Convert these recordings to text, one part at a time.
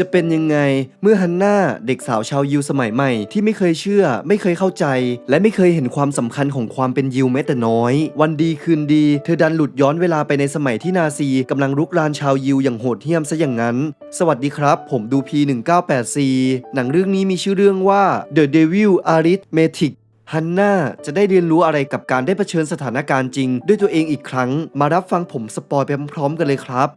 จะเป็นยังไง เมื่อฮันน่าเด็กสาวชาวยิวสมัยใหม่ที่ไม่เคยเชื่อ ไม่เคยเข้าใจ และไม่เคยเห็นความสำคัญของความเป็นยิวแม้แต่น้อย วันดีคืนดี เธอดันหลุดย้อนเวลาไปในสมัยที่นาซีกำลังรุกรานชาวยิวอย่างโหดเหี้ยมซะอย่างนั้น สวัสดีครับ ผมดู P1984 หนังเรื่องนี้มีชื่อเรื่องว่า The Devil Arithmetic ฮันน่าจะได้เรียนรู้อะไรกับการได้เผชิญสถานการณ์จริง ด้วยตัวเองอีกครั้ง มารับฟังผมสปอยไปพร้อมๆกันเลยครับ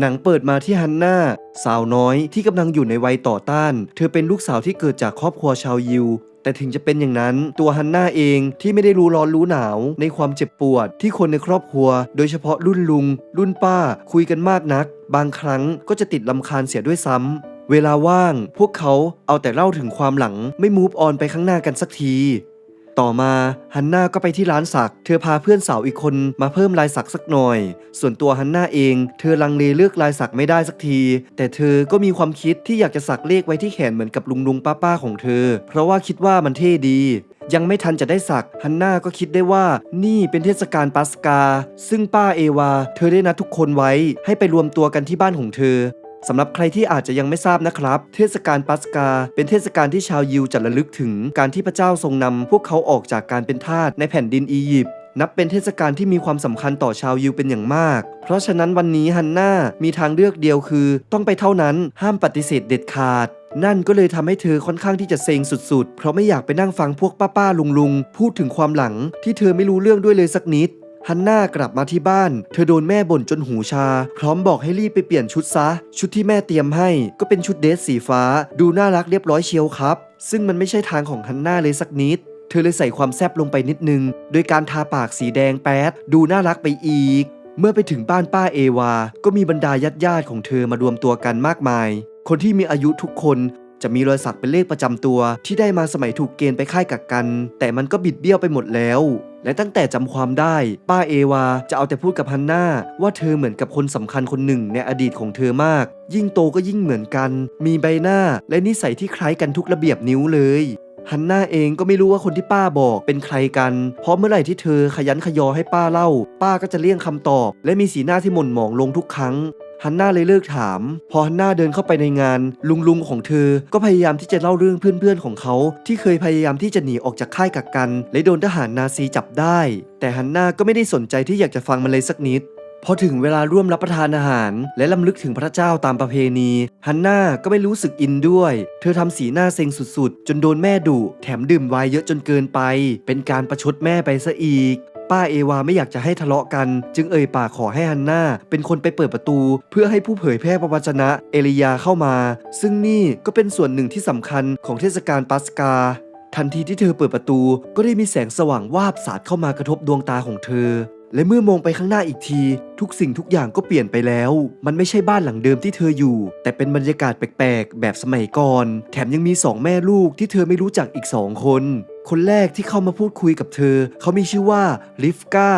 หนังเปิดมาที่ฮันน่าสาวน้อยที่กำลังอยู่ในวัยต่อต้าน เธอเป็นลูกสาวที่เกิดจากครอบครัวชาวยิว แต่ถึงจะเป็นอย่างนั้น ตัวฮันน่าเองที่ไม่ได้รู้ร้อนรู้หนาว ในความเจ็บปวด ที่คนในครอบครัว โดยเฉพาะรุ่นลุง รุ่นป้า คุยกันมากนัก บางครั้งก็จะติดลำคาญเสียด้วยซ้ำเวลาว่าง พวกเขาเอาแต่เล่าถึงความหลังไม่มูฟออนไปข้างหน้ากันสักที ต่อมาฮันน่าก็ไปที่ร้านสัก เธอพาเพื่อนสาวอีกคนมาเพิ่มลายสักสักหน่อย ส่วนตัวฮันน่าเอง เธอลังเลเลือกลายสักไม่ได้สักที แต่เธอก็มีความคิดที่อยากจะสักเลขไว้ที่แขนเหมือนกับลุงลุงป้าป้าของเธอ เพราะว่าคิดว่ามันเท่ดียังไม่ทันจะได้สักฮันน่าก็คิดได้ว่านี่เป็นเทศกาลปัสกา ซึ่งป้าเอวา เธอได้นัดทุกคนไว้ให้ไปรวมตัวกันที่บ้านของเธอ สำหรับใครที่อาจจะยังไม่ทราบนะครับ เทศกาลปัสกา เป็นเทศกาลที่ชาวยิวจะระลึกถึงการที่พระเจ้าทรงนำพวกเขาออกจากการเป็นทาสในแผ่นดินอียิปต์นับเป็นเทศกาลที่มีความสำคัญต่อชาวยิวเป็นอย่างมาก เพราะฉะนั้นวันนี้ฮันน่ามีทางเลือกเดียวคือ ต้องไปเท่านั้นห้ามปฏิเสธเด็ดขาด นั่นก็เลยทำให้เธอค่อนข้างที่จะเซ็งสุดๆ เพราะไม่อยากไปนั่งฟังพวกป้าๆลุงๆ พูดถึงความหลังที่เธอไม่รู้เรื่องด้วยเลยสักนิด ฮันน่ากลับมาที่บ้าน เธอโดนแม่บ่นจนหูชา พร้อมบอกให้รีบไปเปลี่ยนชุดซะ ชุดที่แม่เตรียมให้ ก็เป็นชุดเดรสสีฟ้า ดูน่ารักเรียบร้อยเชียวครับ ซึ่งมันไม่ใช่ทางของฮันน่าเลยสักนิด เธอเลยใส่ความแซบลงไปนิดนึง โดยการทาปากสีแดงแป๊ด ดูน่ารักไปอีก เมื่อไปถึงบ้านป้าเอวา ก็มีบรรดาญาติญาติๆของเธอมารวมตัวกันมากมาย คนที่มีอายุทุกคน จะมีรอยสักเป็นเลขประจำตัวที่ได้มาสมัยถูกเกณฑ์ไปค่ายกักกัน แต่มันก็บิดเบี้ยวไปหมดแล้ว และตั้งแต่จำความได้ ป้าเอวาจะเอาแต่พูดกับฮันน่าว่าเธอเหมือนกับคนสำคัญคนหนึ่งในอดีตของเธอมาก ยิ่งโตก็ยิ่งเหมือนกัน มีใบหน้าและนิสัยที่คล้ายกันทุกระเบียบนิ้วเลยฮันน่าเองก็ไม่รู้ว่าคนที่ป้าบอกเป็นใครกัน เพราะเมื่อไหร่ที่เธอขยันขยอให้ป้าเล่า ป้าก็จะเลี่ยงคำตอบ และมีสีหน้าที่หม่นหมองลงทุกครั้ง ฮันน่าเลยเลิกถาม พอฮันน่าเดินเข้าไปในงาน ลุงลุงของเธอ ก็พยายามที่จะเล่าเรื่องเพื่อนๆของเขา ที่เคยพยายามที่จะหนีออกจากค่ายกักกัน และโดนทหารนาซีจับได้ แต่ฮันน่าก็ไม่ได้สนใจที่อยากจะฟังมันเลยสักนิดพอถึงเวลาร่วมรับประทานอาหาร และลำลึกถึงพระเจ้าตามประเพณีฮันน่าก็ไม่รู้สึกอินด้วย เธอทำสีหน้าเซ็งสุดๆ จนโดนแม่ดุแถมดื่มไวน์เยอะจนเกินไป เป็นการประชดแม่ไปซะอีก ป้าเอวาไม่อยากจะให้ทะเลาะกัน จึงเอ่ยปากขอให้ฮันน่าเป็นคนไปเปิดประตู เพื่อให้ผู้เผยแพร่พระวจนะเอลียาเข้ามา ซึ่งนี่ก็เป็นส่วนหนึ่งที่สำคัญของเทศกาลปัสกา ทันทีที่เธอเปิดประตู ก็ได้มีแสงสว่างวาบสาดเข้ามากระทบดวงตาของเธอ และเมื่อมองไปข้างหน้าอีกที ทุกสิ่งทุกอย่างก็เปลี่ยนไปแล้ว มันไม่ใช่บ้านหลังเดิมที่เธออยู่ แต่เป็นบรรยากาศแปลกๆ แบบสมัยก่อน แถมยังมีสองแม่ลูกที่เธอไม่รู้จักอีกสองคน คนแรกที่เข้ามาพูดคุยกับเธอ เขามีชื่อว่าลิฟกา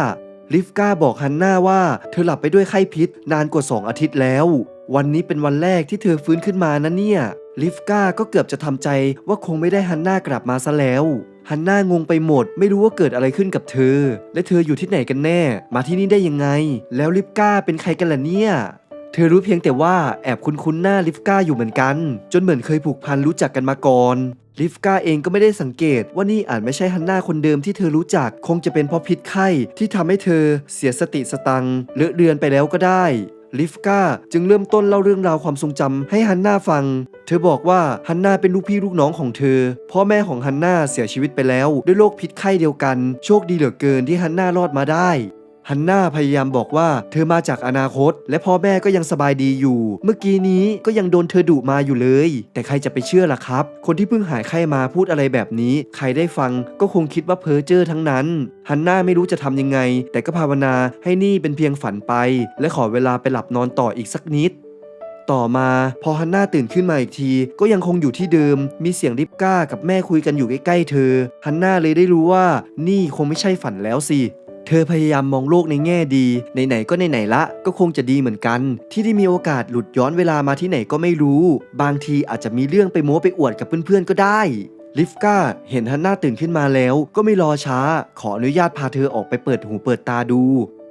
ลิฟกาบอกฮันน่าว่าเธอหลับไปด้วยไข้พิษ นานกว่า 2 อาทิตย์แล้ว วันนี้เป็นวันแรกที่เธอฟื้นขึ้นมานะเนี่ย ลิฟกาก็เกือบจะทำใจว่าคงไม่ได้ฮันน่ากลับมาซะแล้วฮันน่างงไปหมด ไม่รู้ว่าเกิดอะไรขึ้นกับเธอ และเธออยู่ที่ไหนกันแน่ มาที่นี่ได้ยังไง แล้วลิฟกาเป็นใครกันล่ะเนี่ย เธอรู้เพียงแต่ว่าแอบคุ้นๆหน้าลิฟกาอยู่เหมือนกัน จนเหมือนเคยผูกพันรู้จักกันมาก่อนลิฟกาเองก็ไม่ได้สังเกตว่านี่อาจไม่ใช่ฮันนาคนเดิมที่เธอรู้จัก คงจะเป็นเพราะพิษไข้ที่ทำให้เธอเสียสติสตังเลอะเลือนไปแล้วก็ได้ ลิฟกาจึงเริ่มต้นเล่าเรื่องราวความทรงจำให้ฮันนาฟัง เธอบอกว่าฮันนาเป็นลูกพี่ลูกน้องของเธอ พ่อแม่ของฮันนาเสียชีวิตไปแล้ว ด้วยโรคพิษไข้เดียวกัน โชคดีเหลือเกินที่ฮันนารอดมาได้ ฮันน่าพยายามบอกว่าเธอมาจากอนาคต และพ่อแม่ก็ยังสบายดีอยู่ เมื่อกี้นี้ก็ยังโดนเธอดุมาอยู่เลย แต่ใครจะไปเชื่อล่ะครับ คนที่เพิ่งหายไข้มาพูดอะไรแบบนี้ ใครได้ฟังก็คงคิดว่าเพ้อเจ้อทั้งนั้นฮันน่าไม่รู้จะทำยังไง แต่ก็ภาวนาให้นี่เป็นเพียงฝันไป และขอเวลาไปหลับนอนต่ออีกสักนิดต่อมาพอฮันน่าตื่นขึ้นมาอีกที ก็ยังคงอยู่ที่เดิม มีเสียงริบก้ากับแม่คุยกันอยู่ใกล้ๆเธอฮันน่าเลยได้รู้ว่านี่คงไม่ใช่ฝันแล้วสิ เธอพยายามมองโลกในแง่ดี ไหนๆก็ไหนๆละ ก็คงจะดีเหมือนกัน ที่ได้มีโอกาสหลุดย้อนเวลามาที่ไหนก็ไม่รู้ บางทีอาจจะมีเรื่องไปโม้ไปอวดกับเพื่อนๆก็ได้ลิฟก้าเห็นฮันน่าตื่นขึ้นมาแล้ว ก็ไม่รอช้า ขออนุญาตพาเธอออกไปเปิดหูเปิดตาดู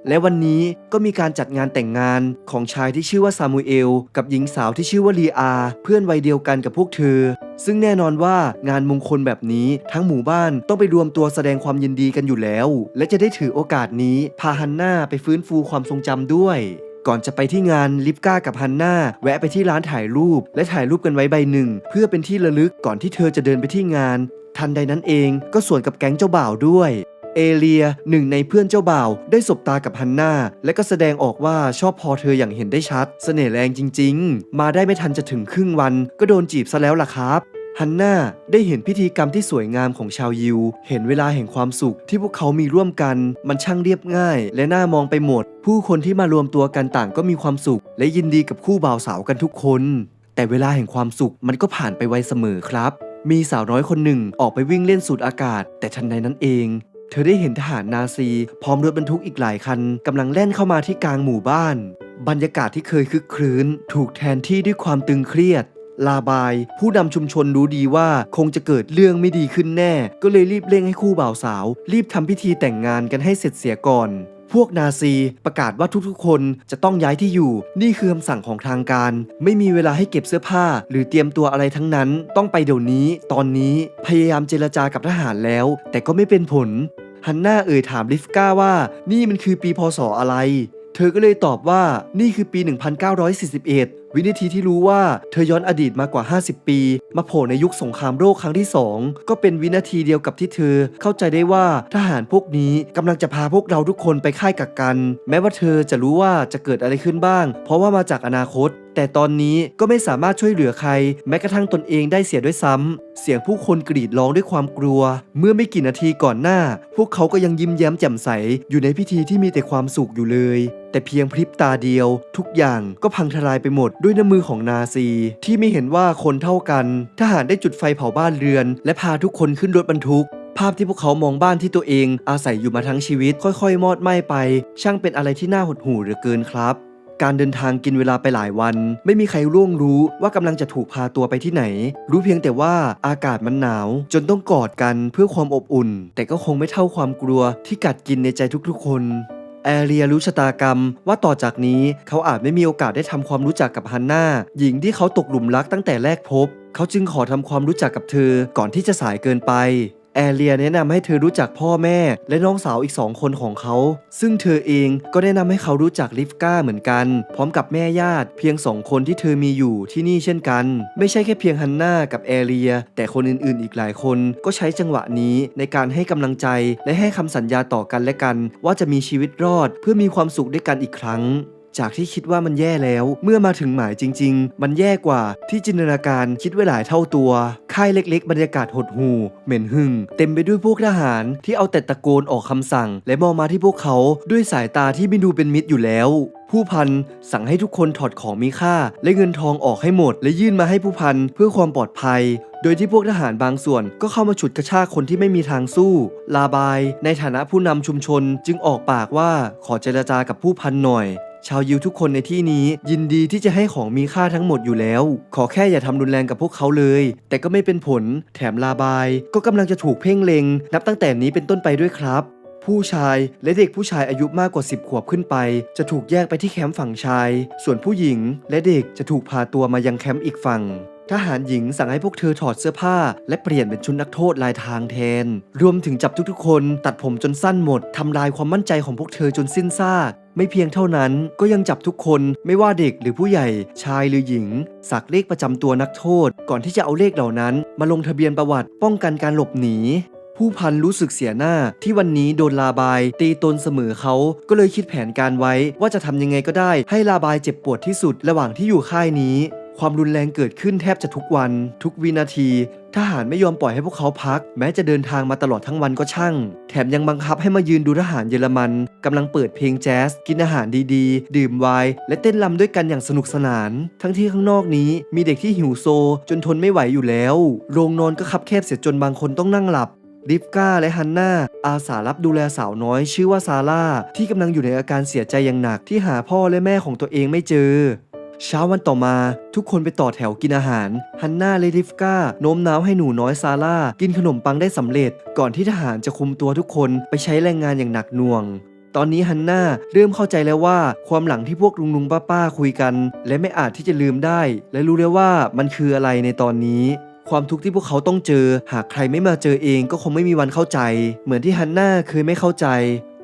และวันนี้ก็มีการจัดงานแต่งงานของชายที่ชื่อว่าซามูเอล กับหญิงสาวที่ชื่อว่าลีอา เพื่อนวัยเดียวกันกับพวกเธอ ซึ่งแน่นอนว่างานมงคลแบบนี้ทั้งหมู่บ้านต้องไปรวมตัวแสดงความยินดีกันอยู่แล้ว และจะได้ถือโอกาสนี้พาฮันน่าไปฟื้นฟูความทรงจำด้วยก่อนจะไปที่งานลิฟก้ากับฮันน่าแวะไปที่ร้านถ่ายรูป และถ่ายรูปกันไว้ใบหนึ่ง เพื่อเป็นที่ระลึกก่อนที่เธอจะเดินไปที่งาน ทันใดนั้นเองก็สวนกับแก๊งเจ้าบ่าวด้วย เอเลียหนึ่งในเพื่อนเจ้าบ่าว ได้สบตากับฮันนาและก็แสดงออกว่าชอบพอเธออย่างเห็นได้ชัด เสน่ห์แรงจริง ๆ มาได้ไม่ทันจะถึงครึ่งวัน ก็โดนจีบซะแล้วล่ะครับฮันน่าได้เห็นพิธีกรรมที่สวยงามของชาวยิว เห็นเวลาแห่งความสุขที่พวกเขามีร่วมกัน มันช่างเรียบง่าย และน่ามองไปหมด ผู้คนที่มารวมตัวกันต่างก็มีความสุข และยินดีกับคู่บ่าวสาวกันทุกคน แต่เวลาแห่งความสุขมันก็ผ่านไปไวเสมอครับ มีสาวน้อยคนหนึ่งออกไปวิ่งเล่นสูดอากาศ แต่ทันใดนั้นเอง เธอได้เห็นทหารนาซี พร้อมรถบรรทุกอีกหลายคันกำลังแล่นเข้ามาที่กลางหมู่บ้าน บรรยากาศที่เคยคึกครื้น ถูกแทนที่ด้วยความตึงเครียด ลาบาย ผู้นำชุมชนรู้ดีว่าคงจะเกิดเรื่องไม่ดีขึ้นแน่ ก็เลยรีบเร่งให้คู่บ่าวสาว รีบทำพิธีแต่งงานกันให้เสร็จเสียก่อน พวกนาซีประกาศว่าทุกๆ คนจะต้องย้ายที่อยู่ นี่คือคำสั่งของทางการ ไม่มีเวลาให้เก็บเสื้อผ้า หรือเตรียมตัวอะไรทั้งนั้น ต้องไปเดี๋ยวนี้ ตอนนี้พยายามเจรจากับทหารแล้ว แต่ก็ไม่เป็นผลฮันน่าเอ่ยถามลิฟก้าว่า นี่มันคือปีพศอะไร เธอก็เลยตอบว่านี่คือปี 1941วินาทีที่รู้ว่าเธอย้อนอดีตมากว่า 50 ปี มาโผล่ในยุคสงครามโลกครั้งที่ 2 ก็เป็นวินาทีเดียวกับที่เธอ เข้าใจได้ว่าทหารพวกนี้กำลังจะพาพวกเราทุกคนไปค่ายกักกัน แม้ว่าเธอจะรู้ว่าจะเกิดอะไรขึ้นบ้าง เพราะว่ามาจากอนาคต แต่ตอนนี้ก็ไม่สามารถช่วยเหลือใคร แม้กระทั่งตนเองได้เสียด้วยซ้ำเสียงผู้คนกรีดร้องด้วยความกลัว เมื่อไม่กี่นาทีก่อนหน้า พวกเขาก็ยังยิ้มแย้มแจ่มใสอยู่ในพิธีที่มีแต่ความสุขอยู่เลยแต่เพียงพริบตาเดียวทุกอย่างก็พังทลายไปหมดด้วยน้ำมือของนาซี ที่ไม่เห็นว่าคนเท่ากัน ทหารได้จุดไฟเผาบ้านเรือน และพาทุกคนขึ้นรถบรรทุก ภาพที่พวกเขามองบ้านที่ตัวเองอาศัยอยู่มาทั้งชีวิต ค่อยๆ มอดไหม้ไป ช่างเป็นอะไรที่น่าหดหู่เหลือเกินครับการเดินทางกินเวลาไปหลายวัน ไม่มีใครร่วงรู้ว่ากำลังจะถูกพาตัวไปที่ไหน รู้เพียงแต่ว่าอากาศมันหนาว จนต้องกอดกันเพื่อความอบอุ่น แต่ก็คงไม่เท่าความกลัวที่กัดกินในใจทุกๆคน แอเรียรู้ชะตากรรมว่าต่อจากนี้เขาอาจไม่มีโอกาสได้ทำความรู้จักกับฮันนาหญิงที่เขาตกหลุมรักตั้งแต่แรกพบ เขาจึงขอทำความรู้จักกับเธอก่อนที่จะสายเกินไป แอเรียแนะนำให้เธอรู้จักพ่อแม่ และน้องสาวอีกสองคนของเขา ซึ่งเธอเองก็แนะนำให้เขารู้จักลิฟก้าเหมือนกัน พร้อมกับแม่ญาติเพียงสองคนที่เธอมีอยู่ที่นี่เช่นกัน ไม่ใช่แค่เพียงฮันนากับแอเรีย แต่คนอื่นๆ อีกหลายคนก็ใช้จังหวะนี้ในการให้กำลังใจและให้คำสัญญาต่อกันและกัน ว่าจะมีชีวิตรอดเพื่อมีความสุขด้วยกันอีกครั้ง จากที่คิดว่ามันแย่แล้ว เมื่อมาถึงหมายจริง ๆ มันแย่กว่าที่จินตนาการคิดไว้หลายเท่าตัว ค่ายเล็ก ๆ บรรยากาศหดหู่เหม็นหึ่ง เต็มไปด้วยพวกทหารที่เอาแต่ตะโกนออกคำสั่ง และมองมาที่พวกเขาด้วยสายตาที่ไม่ดูเป็นมิตรอยู่แล้ว ผู้พันสั่งให้ทุกคนถอดของมีค่า และเงินทองออกให้หมด และยื่นมาให้ผู้พันเพื่อความปลอดภัยโดยที่พวกทหารบางส่วนก็เข้ามาฉุดกระชากคนที่ไม่มีทางสู้ ลาบาย ในฐานะผู้นำชุมชนจึงออกปากว่าขอเจรจากับผู้พันหน่อย ชาวยิวทุกคนในที่นี้ยินดีที่จะให้ของมีค่าทั้งหมดอยู่แล้ว ขอแค่อย่าทำรุนแรงกับพวกเขาเลย แต่ก็ไม่เป็นผล แถมลาบาย ก็กำลังจะถูกเพ่งเลงนับตั้งแต่นี้เป็นต้นไปด้วยครับ ผู้ชายและเด็กผู้ชายอายุมากกว่า 10 ขวบขึ้นไป จะถูกแยกไปที่แคมป์ฝั่งชาย ส่วนผู้หญิงและเด็กจะถูกพาตัวมายังแคมป์อีกฝั่ง ทหารหญิงสั่งให้พวกเธอถอดเสื้อผ้า และเปลี่ยนเป็นชุดนักโทษลายทางแทน รวมถึงจับทุกๆ คน ตัดผมจนสั้นหมดทำลายความมั่นใจของพวกเธอจนสิ้นซากไม่เพียงเท่านั้นก็ยังจับทุกคนไม่ว่าเด็กหรือผู้ใหญ่ ชายหรือหญิง สักเลขประจำตัวนักโทษ ก่อนที่จะเอาเลขเหล่านั้น มาลงทะเบียนประวัติป้องกันการหลบหนี ผู้พันรู้สึกเสียหน้าที่วันนี้โดนลาบาย ตีตนเสมอเขาก็เลยคิดแผนการไว้ ว่าจะทำยังไงก็ได้ ให้ลาบายเจ็บปวดที่สุดระหว่างที่อยู่ค่ายนี้ ความรุนแรงเกิดขึ้นแทบจะทุกวัน ทุกวินาที ทหารไม่ยอมปล่อยให้พวกเขาพัก แม้จะเดินทางมาตลอดทั้งวันก็ช่าง แถมยังบังคับให้มายืนดูทหารเยอรมันกำลังเปิดเพลงแจ๊ส กินอาหารดีๆ ดื่มไวน์และเต้นรำด้วยกันอย่างสนุกสนาน ทั้งที่ข้างนอกนี้มีเด็กที่หิวโซ จนทนไม่ไหวอยู่แล้ว โรงนอนก็คับแคบเสียจนบางคนต้องนั่งหลับริฟก้าและฮันนาอาสารับดูแลสาวน้อยชื่อว่าซาร่าที่กำลังอยู่ในอาการเสียใจอย่างหนักที่หาพ่อและแม่ของตัวเองไม่เจอ เช้าวันต่อมาทุกคนไปต่อแถวกินอาหาร ฮันนาและริฟกาโน้มน้าวให้หนูน้อยซาร่ากินขนมปังได้สำเร็จ ก่อนที่ทหารจะคุมตัวทุกคนไปใช้แรงงานอย่างหนักหน่วงตอนนี้ฮันน่าเริ่มเข้าใจแล้วว่าความหลังที่พวกลุงลุงป้าป้าคุยกัน และไม่อาจที่จะลืมได้ และรู้แล้วว่ามันคืออะไรในตอนนี้ ความทุกข์ที่พวกเขาต้องเจอ หากใครไม่มาเจอเองก็คงไม่มีวันเข้าใจ เหมือนที่ฮันน่าเคยไม่เข้าใจ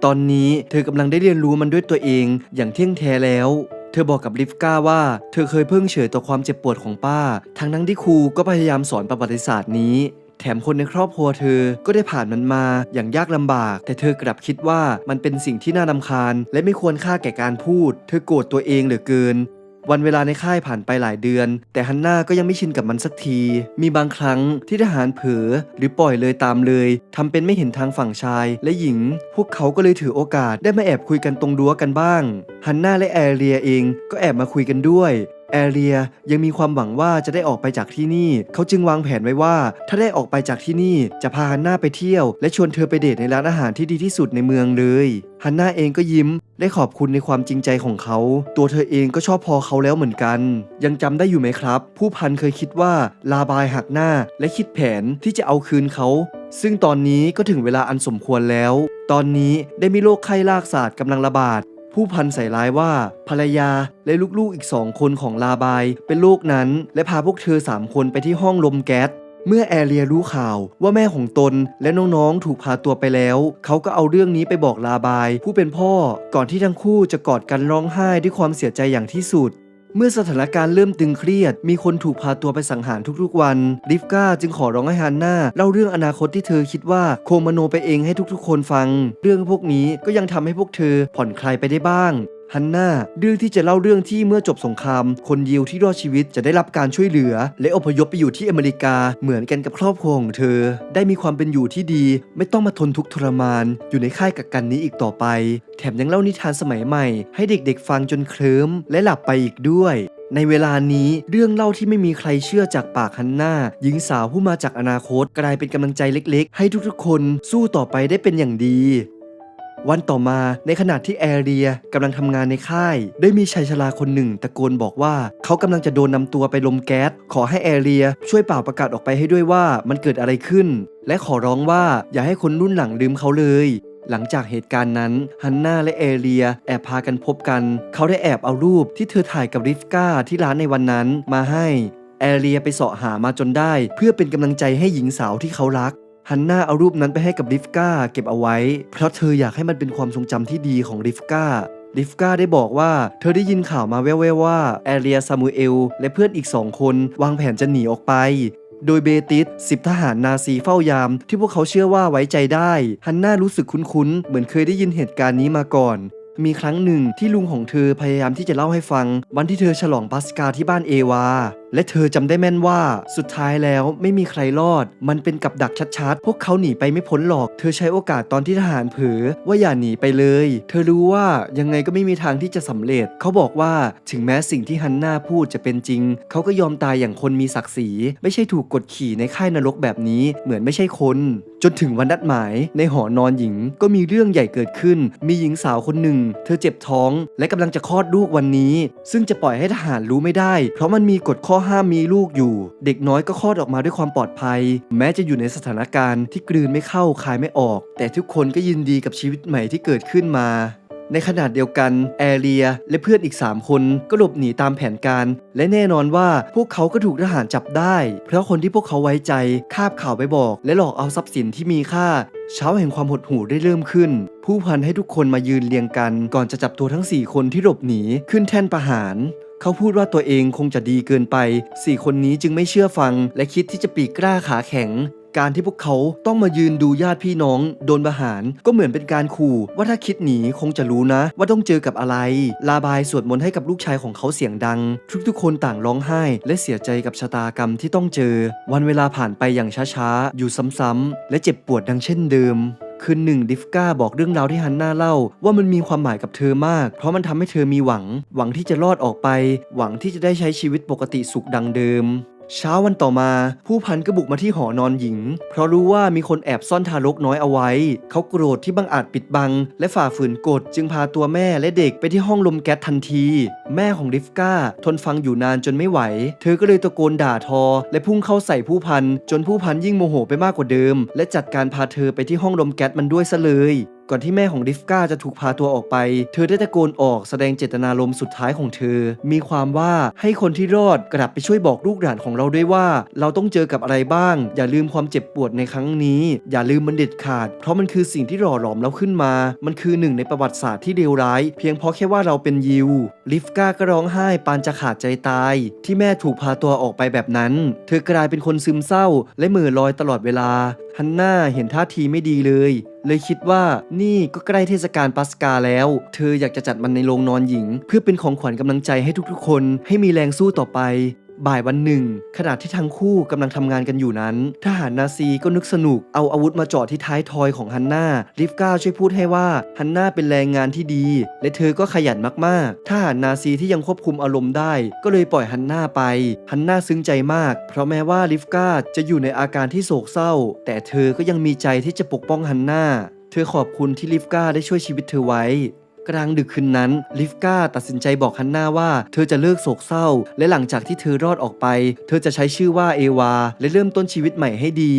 ตอนนี้เธอกำลังได้เรียนรู้มันด้วยตัวเองอย่างเที่ยงแท้แล้ว เธอบอกกับลิฟก้าว่า เธอเคยเพิ่งเฉยต่อความเจ็บปวดของป้า ทั้งนั้นที่ครูก็พยายามสอนประวัติศาสตร์นี้แถมคนในครอบครัวเธอก็ได้ผ่านมันมาอย่างยากลำบาก แต่เธอกลับคิดว่ามันเป็นสิ่งที่น่าลำคาญ และไม่ควรค่าแก่การพูด เธอโกรธตัวเองเหลือเกิน วันเวลาในค่ายผ่านไปหลายเดือน แต่ฮันน่าก็ยังไม่ชินกับมันสักที มีบางครั้งที่ทหารเผลอหรือปล่อยเลยตามเลยทำเป็นไม่เห็นทางฝั่งชายและหญิง พวกเขาก็เลยถือโอกาสได้มาแอบคุยกันตรงรั้วกันบ้างฮันน่าและแอเรียเองก็แอบมาคุยกันด้วย แอเรียยังมีความหวังว่าจะได้ออกไปจากที่นี่ เขาจึงวางแผนไว้ว่า ถ้าได้ออกไปจากที่นี่จะพาฮันน่าไปเที่ยว และชวนเธอไปเดทในร้านอาหารที่ดีที่สุดในเมืองเลยฮันน่าเองก็ยิ้มได้ขอบคุณในความจริงใจของเขา ตัวเธอเองก็ชอบพอเขาแล้วเหมือนกัน ยังจำได้อยู่ไหมครับ ผู้พันเคยคิดว่าลาบายหักหน้าและคิดแผนที่จะเอาคืนเขา ซึ่งตอนนี้ก็ถึงเวลาอันสมควรแล้ว ตอนนี้ได้มีโรคไข้ลากศาสตร์กำลังระบาด ผู้พันใส่ร้ายว่าภรรยาและลูกๆอีกสองคนของลาบายเป็นโรคนั้น และพาพวกเธอสามคนไปที่ห้องลมแก๊สเมื่อแอเรียรู้ข่าวว่าแม่ของตนและน้องๆ ถูกพาตัวไปแล้ว เขาก็เอาเรื่องนี้ไปบอกลาบาย ผู้เป็นพ่อก่อนที่ทั้งคู่จะกอดกันร้องไห้ด้วยความเสียใจอย่างที่สุด เมื่อสถานการณ์เริ่มตึงเครียด มีคนถูกพาตัวไปสังหารทุกๆ วัน ลิฟก้าจึงขอร้องให้ฮันน่าเล่าเรื่องอนาคตที่เธอคิดว่าโคงมโนไปเองให้ทุกๆ คนฟัง เรื่องพวกนี้ก็ยังทำให้พวกเธอผ่อนคลายไปได้บ้าง ฮันน่าดื้อที่จะเล่าเรื่องที่เมื่อจบสงคราม คนยิวที่รอดชีวิตจะได้รับการช่วยเหลือ และอพยพไปอยู่ที่อเมริกาเหมือนกันกับครอบครัวของเธอ ได้มีความเป็นอยู่ที่ดี ไม่ต้องมาทนทุกข์ทรมาน อยู่ในค่ายกักกันนี้อีกต่อไป แถมยังเล่านิทานสมัยใหม่ ให้เด็กๆฟังจนเคลิ้มและหลับไปอีกด้วยในเวลานี้เรื่องเล่าที่ไม่มีใครเชื่อจากปากฮันน่าหญิงสาวผู้มาจากอนาคตกลายเป็นกำลังใจเล็กๆ ให้ทุกๆคนสู้ต่อไปได้เป็นอย่างดี วันต่อมาในขณะที่แอเรียกำลังทำงานในค่าย ได้มีชายชราคนหนึ่งตะโกนบอกว่า เขากำลังจะโดนนำตัวไปลมแก๊ส ขอให้แอเรียช่วยเป่าประกาศออกไปให้ด้วยว่ามันเกิดอะไรขึ้น และขอร้องว่าอย่าให้คนรุ่นหลังลืมเขาเลยหลังจากเหตุการณ์นั้นฮันนาและเอเรียแอบพากันพบกัน เขาได้แอบเอารูปที่เธอถ่ายกับริฟก้าที่ร้านในวันนั้นมาให้ แอเรียไปเสาะหามาจนได้ เพื่อเป็นกำลังใจให้หญิงสาวที่เขารัก ฮันน่าเอารูปนั้นไปให้กับริฟก้าเก็บเอาไว้ เพราะเธออยากให้มันเป็นความทรงจำที่ดีของริฟก้าริฟก้าได้บอกว่าเธอได้ยินข่าวมาแว่วๆว่าแอเรียซามูเอลและเพื่อนอีกสองคนวางแผนจะหนีออกไป โดยเบติสสิบทหารนาซีเฝ้ายาม ที่พวกเขาเชื่อว่าไว้ใจได้ ฮันน่ารู้สึกคุ้นๆ เหมือนเคยได้ยินเหตุการณ์นี้มาก่อน มีครั้งหนึ่งที่ลุงของเธอพยายามที่จะเล่าให้ฟัง วันที่เธอฉลองปัสกาที่บ้านเอวา และเธอจำได้แม่นว่าสุดท้ายแล้วไม่มีใครรอด มันเป็นกับดักชัดๆ พวกเขาหนีไปไม่พ้นหรอก เธอใช้โอกาสตอนที่ทหารเผลอว่าอย่าหนีไปเลย เธอรู้ว่ายังไงก็ไม่มีทางที่จะสำเร็จ เขาบอกว่าถึงแม้สิ่งที่ฮันน่าพูดจะเป็นจริง เขาก็ยอมตายอย่างคนมีศักดิ์ศรี ไม่ใช่ถูกกดขี่ในค่ายนรกแบบนี้เหมือนไม่ใช่คนจนถึงวันนัดหมายในหอนอนหญิงก็มีเรื่องใหญ่เกิดขึ้น มีหญิงสาวคนหนึ่ง เธอเจ็บท้อง และกำลังจะคลอดลูกวันนี้ ซึ่งจะปล่อยให้ทหารรู้ไม่ได้ เพราะมันมีกฎข้อห้ามมีลูกอยู่ เด็กน้อยก็คลอดออกมาด้วยความปลอดภัย แม้จะอยู่ในสถานการณ์ที่กลืนไม่เข้าคายไม่ออก แต่ทุกคนก็ยินดีกับชีวิตใหม่ที่เกิดขึ้นมา ในขณะเดียวกันแอเรียและเพื่อนอีก 3 คนก็หลบหนีตามแผนการ และแน่นอนว่าพวกเขาก็ถูกทหารจับได้ เพราะคนที่พวกเขาไว้ใจคาบข่าวไปบอก และหลอกเอาทรัพย์สินที่มีค่าเช้าแห่งความหดหู่ได้เริ่มขึ้น ผู้พันให้ทุกคนมายืนเรียงกัน ก่อนจะจับตัวทั้ง 4 คนที่หลบหนีขึ้นแท่นประหาร เขาพูดว่าตัวเองคงจะดีเกินไป4คนนี้จึงไม่เชื่อฟัง และคิดที่จะปีกกล้าขาแข็ง การที่พวกเขาต้องมายืนดูญาติพี่น้อง โดนประหาร ก็เหมือนเป็นการขู่ว่าถ้าคิดหนีคงจะรู้นะ ว่าต้องเจอกับอะไร ลาบายสวดมนต์ให้กับลูกชายของเขาเสียงดัง ทุกๆคนต่างร้องไห้ และเสียใจกับชะตากรรมที่ต้องเจอ วันเวลาผ่านไปอย่างช้าๆอยู่ซ้ำๆและเจ็บปวดดังเช่นเดิม คืนหนึ่งดิฟก้าบอกเรื่องราวที่ฮันน่าเล่า ว่ามันมีความหมายกับเธอมาก เพราะมันทำให้เธอมีหวัง หวังที่จะรอดออกไป หวังที่จะได้ใช้ชีวิตปกติสุขดังเดิม เช้าวันต่อมาผู้พันก็บุกมาที่หอนอนหญิง เพราะรู้ว่ามีคนแอบซ่อนทารกน้อยเอาไว้ เขาโกรธที่บังอาจปิดบัง และฝ่าฝืนกฎจึงพาตัวแม่และเด็กไปที่ห้องลมแก๊สทันที แม่ของดิฟก้า ทนฟังอยู่นานจนไม่ไหว เธอก็เลยตะโกนด่าทอ และพุ่งเข้าใส่ผู้พันจนผู้พันยิ่งโมโหไปมากกว่าเดิม และจัดการพาเธอไปที่ห้องลมแก๊สมันด้วยซะเลย ก่อนที่แม่ของริฟกาจะถูกพาตัวออกไป เธอได้ตะโกนออกแสดงเจตนารมณ์สุดท้ายของเธอ มีความว่าให้คนที่รอดกลับไปช่วยบอกลูกหลานของเราด้วยว่า เราต้องเจอกับอะไรบ้าง อย่าลืมความเจ็บปวดในครั้งนี้ อย่าลืมมันเด็ดขาด เพราะมันคือสิ่งที่หล่อหลอมเราขึ้นมา มันคือหนึ่งในประวัติศาสตร์ที่เลวร้าย เพียงเพราะแค่ว่าเราเป็นยิวลิฟกาก็ร้องไห้ปานจะขาดใจตาย ที่แม่ถูกพาตัวออกไปแบบนั้น เธอกลายเป็นคนซึมเศร้า และม่อลอยตลอดเวลาฮันน่าเห็นท่าทีไม่ดีเลย เลยคิดว่านี่ก็ใกล้เทศกาลปัสกาแล้ว เธออยากจะจัดมันในโรงนอนหญิง เพื่อเป็นของขวัญกำลังใจให้ทุกๆ คน ให้มีแรงสู้ต่อไป บ่ายวันหนึ่ง ขณะที่ทั้งคู่กำลังทำงานกันอยู่นั้น ทหารนาซีก็นึกสนุกเอาอาวุธมาจ่อที่ท้ายทอยของฮันนาริฟกาช่วยพูดให้ว่าฮันนาเป็นแรงงานที่ดี และเธอก็ขยันมากๆ ทหารนาซีที่ยังควบคุมอารมณ์ได้ ก็เลยปล่อยฮันนาไปฮันนาซึ้งใจมาก เพราะแม้ว่าริฟกาจะอยู่ในอาการที่โศกเศร้า แต่เธอก็ยังมีใจที่จะปกป้องฮันนาเธอขอบคุณที่ริฟกาได้ช่วยชีวิตเธอไว้ กลางดึกคืนนั้น ลิฟกาตัดสินใจบอกฮันนาว่า เธอจะเลิกโศกเศร้า และหลังจากที่เธอรอดออกไป เธอจะใช้ชื่อว่าเอวา และเริ่มต้นชีวิตใหม่ให้ดี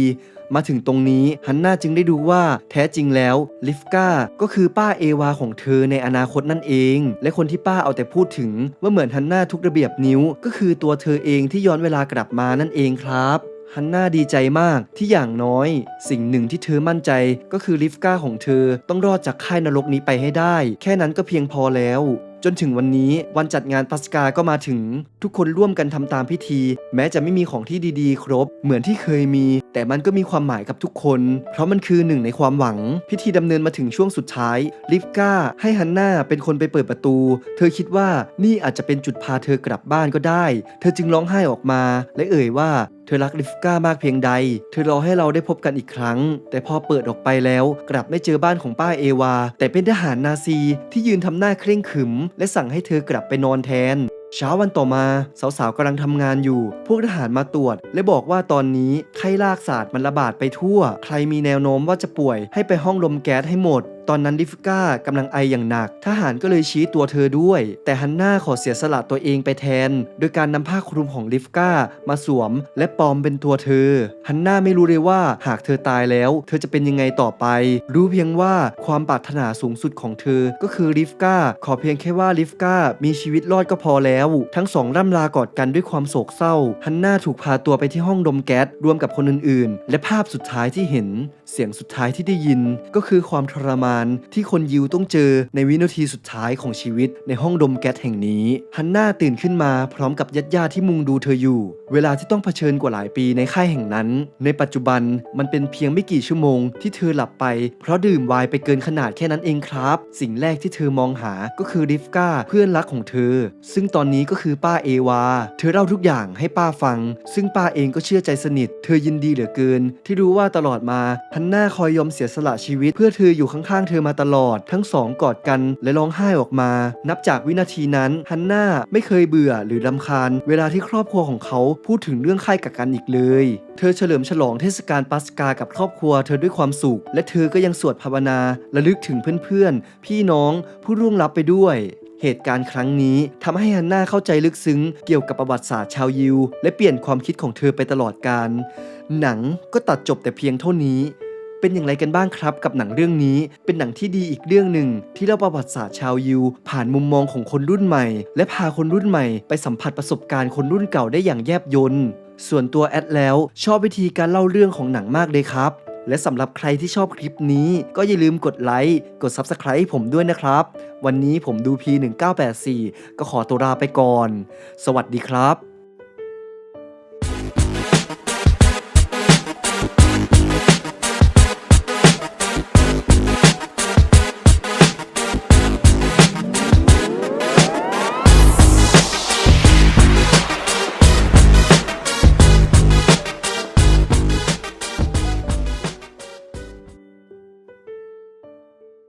มาถึงตรงนี้ฮันนาจึงได้ดูว่าแท้จริงแล้วลิฟกาก็คือป้าเอวาของเธอในอนาคตนั่นเอง และคนที่ป้าเอาแต่พูดถึงว่าเหมือนฮันนาทุกระเบียบนิ้ว ก็คือตัวเธอเองที่ย้อนเวลากลับมานั่นเองครับ ฮันน่าดีใจมากที่อย่างน้อย สิ่งหนึ่งที่เธอมั่นใจก็คือลิฟก้าของเธอต้องรอดจากค่ายนรกนี้ไปให้ได้ แค่นั้นก็เพียงพอแล้วจนถึงวันนี้วันจัดงานปัสกาก็มาถึง ทุกคนร่วมกันทำตามพิธี แม้จะไม่มีของที่ดีๆ ครบ เหมือนที่เคยมี แต่มันก็มีความหมายกับทุกคน เพราะมันคือหนึ่งในความหวัง พิธีดำเนินมาถึงช่วงสุดท้าย ลิฟก้าให้ฮันน่าเป็นคนไปเปิดประตู เธอคิดว่านี่อาจจะเป็นจุดพาเธอกลับบ้านก็ได้ เธอจึงร้องไห้ออกมา และเอ่ยว่าเธอรักลิฟก้ามากเพียงใด เธอรอให้เราได้พบกันอีกครั้ง แต่พอเปิดออกไปแล้วกลับไม่เจอบ้านของป้าเอวา แต่เป็นทหารนาซีที่ยืนทำหน้าเคร่งขรึม และสั่งให้เธอกลับไปนอนแทน เช้าวันต่อมาสาวๆกำลังทำงานอยู่ พวกทหารมาตรวจ และบอกว่าตอนนี้ไข้ลากศาสตร์มันระบาดไปทั่ว ใครมีแนวโน้มว่าจะป่วยให้ไปห้องลมแก๊สให้หมด ตอนนั้นลิฟก้ากำลังไออย่างหนัก ทหารก็เลยชี้ตัวเธอด้วย แต่ฮันน่าขอเสียสละตัวเองไปแทน โดยการนำผ้าคลุมของลิฟก้ามาสวม และปลอมเป็นตัวเธอ ฮันน่าไม่รู้เลยว่าหากเธอตายแล้ว เธอจะเป็นยังไงต่อไป รู้เพียงว่าความปรารถนาสูงสุดของเธอ ก็คือลิฟก้า ขอเพียงแค่ว่าลิฟก้ามีชีวิตรอดก็พอแล้ว ทั้งสองร่ำลากอดกันด้วยความโศกเศร้า ฮันน่าถูกพาตัวไปที่ห้องดมแก๊สรวมกับคนอื่นๆ และภาพสุดท้ายที่เห็น เสียงสุดท้ายที่ได้ยิน ก็คือความทรมานที่คนยิวต้องเจอในวินาทีสุดท้ายของชีวิตในห้องดมแก๊สแห่งนี้ฮันน่าตื่นขึ้นมาพร้อมกับญาติญาติที่มุงดูเธออยู่ เวลาที่ต้องเผชิญกว่าหลายปีในค่ายแห่งนั้น ในปัจจุบันมันเป็นเพียงไม่กี่ชั่วโมงที่เธอหลับไป เพราะดื่มไวน์ไปเกินขนาดแค่นั้นเองครับ สิ่งแรกที่เธอมองหาก็คือริฟกาเพื่อนรักของเธอ ซึ่งตอนนี้ก็คือป้าเอวา เธอเล่าทุกอย่างให้ป้าฟัง ซึ่งป้าเองก็เชื่อใจสนิท เธอยินดีเหลือเกิน ที่รู้ว่าตลอดมาฮันน่าคอยยอมเสียสละชีวิตเพื่อเธออยู่ข้างๆเธอมาตลอด ทั้งสองกอดกันและร้องไห้ออกมา นับจากวินาทีนั้นฮันน่าไม่เคยเบื่อหรือรำคาญ เวลาที่ครอบครัวของเขาพูดถึงเรื่องค่ายกักกันอีกเลย เธอเฉลิมฉลองเทศกาลปัสกากับครอบครัวเธอด้วยความสุข และเธอก็ยังสวดภาวนาระลึกถึงเพื่อนๆ พี่น้องผู้ร่วงลับไปด้วยเหตุการณ์ครั้งนี้ทำให้ฮันน่าเข้าใจลึกซึ้งเกี่ยวกับประวัติศาสตร์ชาวยิว และเปลี่ยนความคิดของเธอไปตลอดกาลหนังก็ตัดจบแต่เพียงเท่านี้ เป็นอย่างไรกันบ้างครับกับหนังเรื่องนี้ เป็นหนังที่ดีอีกเรื่องหนึ่งที่เล่าประวัติศาสตร์ชาวยิว ผ่านมุมมองของคนรุ่นใหม่ และพาคนรุ่นใหม่ ไปสัมผัสประสบการณ์คนรุ่นเก่าได้อย่างแยบยลส่วนตัวแอดแล้วชอบวิธีการเล่าเรื่องของหนังมากเลยครับ และสำหรับใครที่ชอบคลิปนี้ ก็อย่าลืมกดไลค์ กด Subscribe ให้ผมด้วยนะครับ วันนี้ผมดู P1984 ก็ขอตัวลาไปก่อน สวัสดีครับ